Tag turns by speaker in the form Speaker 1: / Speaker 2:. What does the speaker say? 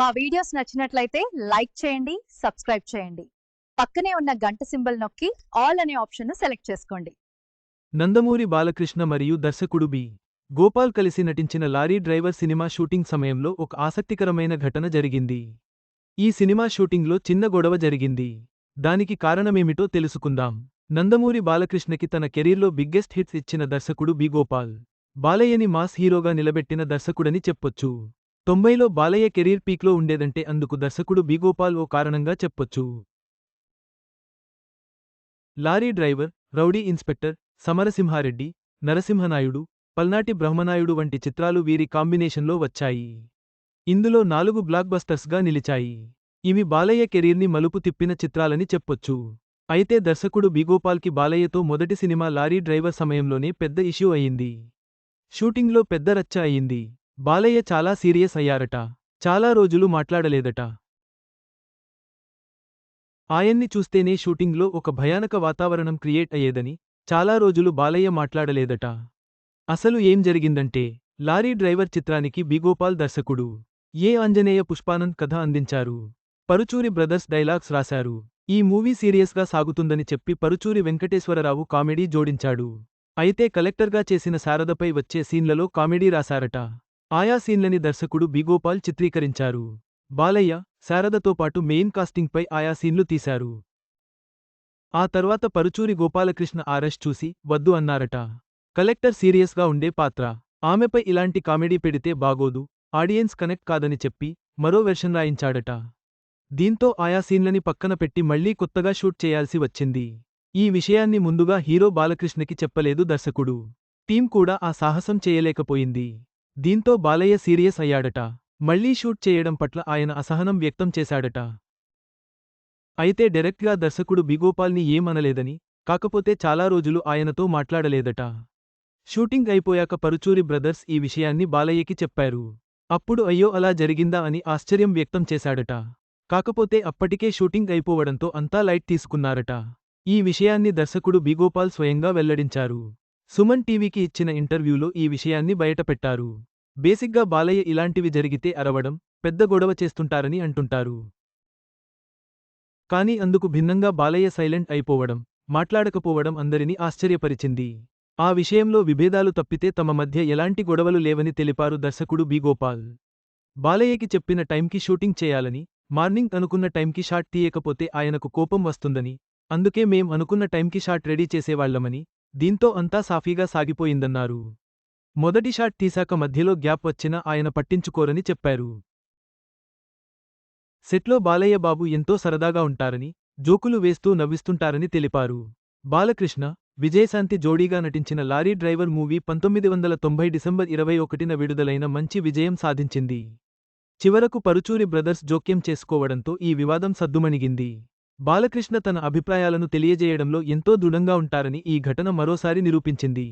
Speaker 1: మా వీడియోస్ నచ్చినట్లయితే లైక్ చేయండి సబ్స్క్రైబ్ చేయండి. పక్కనే ఉన్న గంట సింబల్ నొక్కి ఆల్ అనే ఆప్షన్ను సెలెక్ట్ చేసుకోండి.
Speaker 2: నందమూరి బాలకృష్ణ మరియు దర్శకుడు బి. గోపాల్ కలిసి నటించిన లారీ డ్రైవర్ సినిమా షూటింగ్ సమయంలో ఒక ఆసక్తికరమైన ఘటన జరిగింది. ఈ సినిమా షూటింగ్లో చిన్న గొడవ జరిగింది. దానికి కారణమేమిటో తెలుసుకుందాం. నందమూరి బాలకృష్ణకి తన కెరీర్లో బిగ్గెస్ట్ హిట్స్ ఇచ్చిన దర్శకుడు బి గోపాల్. బాలయ్యని మాస్ హీరోగా నిలబెట్టిన దర్శకుడని చెప్పొచ్చు. తొంభైలో బాలయ్య కెరీర్ పీక్లో ఉండేదంటే అందుకు దర్శకుడు బీగోపాల్ ఓ కారణంగా చెప్పొచ్చు. Lorry driver rowdy inspector Samarasimha Reddy Narasimha Naidu Palnati Brahmanaidu వంటి చిత్రాలు వీరి కాంబినేషన్లో వచ్చాయి. ఇందులో నాలుగు బ్లాక్బస్టర్స్గా నిలిచాయి. ఇవి బాలయ్య కెరీర్ని మలుపు తిప్పిన చిత్రాలని చెప్పొచ్చు. అయితే దర్శకుడు బిగోపాల్కి బాలయ్యతో మొదటి సినిమా లారీ డ్రైవర్ సమయంలోనే పెద్ద ఇష్యూ అయింది. షూటింగ్లో పెద్ద రచ్చ అయింది. బాలయ్య చాలా సీరియస్ అయ్యారట. చాలా రోజులు మాట్లాడలేదట. ఆయన్ని చూస్తేనే షూటింగ్లో ఒక భయానక వాతావరణం క్రియేట్ అయ్యేదని చాలా రోజులు బాలయ్య మాట్లాడలేదట. అసలు ఏం జరిగిందంటే లారీ డ్రైవర్ చిత్రానికి బిగోపాల్ దర్శకుడు ఏ ఆంజనేయ పుష్పానంద్ కథ అందించారు? పరుచూరి బ్రదర్స్ డైలాగ్స్ రాశారు. ఈ మూవీ సీరియస్గా సాగుతుందని చెప్పి పరుచూరి వెంకటేశ్వరరావు కామెడీ జోడించాడు. అయితే కలెక్టర్గా చేసిన శారదపై వచ్చే సీన్లలో కామెడీ రాశారట. ఆయా సీన్లని దర్శకుడు బిగోపాల్ చిత్రీకరించారు. బాలయ్య శారదతో పాటు మెయిన్ కాస్టింగ్పై ఆయా సీన్లు తీశారు. ఆ తర్వాత పరుచూరి గోపాలకృష్ణ ఆరెస్ట్ చూసి వద్దు అన్నారట. కలెక్టర్ సీరియస్గా ఉండే పాత్ర. ఆమెపై ఇలాంటి కామెడీ పెడితే బాగోదు ఆడియన్స్ కనెక్ట్ కాదని చెప్పి మరో వెర్షన్ రాయించాడట. దీంతో ఆయా సీన్లని పక్కన పెట్టి మళ్ళీ కొత్తగా షూట్ చేయాల్సి వచ్చింది. ఈ విషయాన్ని ముందుగా హీరో బాలకృష్ణకి చెప్పలేదు దర్శకుడు. టీం కూడా ఆ సాహసం చేయలేకపోయింది. దీంతో బాలయ్య సీరియస్ అయ్యాడట. మళ్ళీ షూట్ చేయడం పట్ల ఆయన అసహనం వ్యక్తం చేశాడట. అయితే డైరెక్ట్గా దర్శకుడు బిగోపాల్ని ఏమనలేదని కాకపోతే చాలా రోజులు ఆయనతో మాట్లాడలేదట. షూటింగ్ అయిపోయాక పరుచూరి బ్రదర్స్ ఈ విషయాన్ని బాలయ్యకి చెప్పారు. అప్పుడు అయ్యో అలా జరిగిందా అని ఆశ్చర్యం వ్యక్తం చేశాడట. కాకపోతే అప్పటికే షూటింగ్ అయిపోవడంతో అంతా లైట్ తీసుకున్నారట. ఈ విషయాన్ని దర్శకుడు బిగోపాల్ స్వయంగా వెల్లడించారు. సుమన్ టీవీకి ఇచ్చిన ఇంటర్వ్యూలో ఈ విషయాన్ని బయటపెట్టారు. బేసిగ్గా బాలయ్య ఇలాంటివి జరిగితే అరవడం పెద్ద గొడవ చేస్తుంటారని అంటుంటారు. కాని అందుకు భిన్నంగా బాలయ్య సైలెంట్ అయిపోవడం మాట్లాడకపోవడం అందరినీ ఆశ్చర్యపరిచింది. ఆ విషయంలో విభేదాలు తప్పితే తమ మధ్య ఎలాంటి గొడవలు లేవని తెలిపారు దర్శకుడు బి. గోపాల్. బాలయ్యకి చెప్పిన టైంకి షూటింగ్ చేయాలని మార్నింగ్ అనుకున్న టైంకి షాట్ తీయకపోతే ఆయనకు కోపం వస్తుందని అందుకే మేం అనుకున్న టైంకి షాట్ రెడీ చేసేవాళ్ళమని దీంతో అంతా సాఫీగా సాగిపోయిందన్నారు. మొదటి షాట్ తీశాక మధ్యలో గ్యాప్ వచ్చినా ఆయన పట్టించుకోరని చెప్పారు. సెట్లో బాలయ్య బాబు ఎంతో సరదాగా ఉంటారని జోకులు వేస్తూ నవ్విస్తుంటారని తెలిపారు. బాలకృష్ణ విజయశాంతి జోడీగా నటించిన లారీ డ్రైవర్ మూవీ పంతొమ్మిది వందల తొంభై డిసెంబర్ ఇరవై ఒకటిన విడుదలైన మంచి విజయం సాధించింది. చివరకు పరుచూరి బ్రదర్స్ జోక్యం చేసుకోవడంతో ఈ వివాదం సద్దుమణిగింది. బాలకృష్ణ తన అభిప్రాయాలను తెలియజేయడంలో ఎంతో దృఢంగా ఉంటారని ఈ ఘటన మరోసారి నిరూపించింది.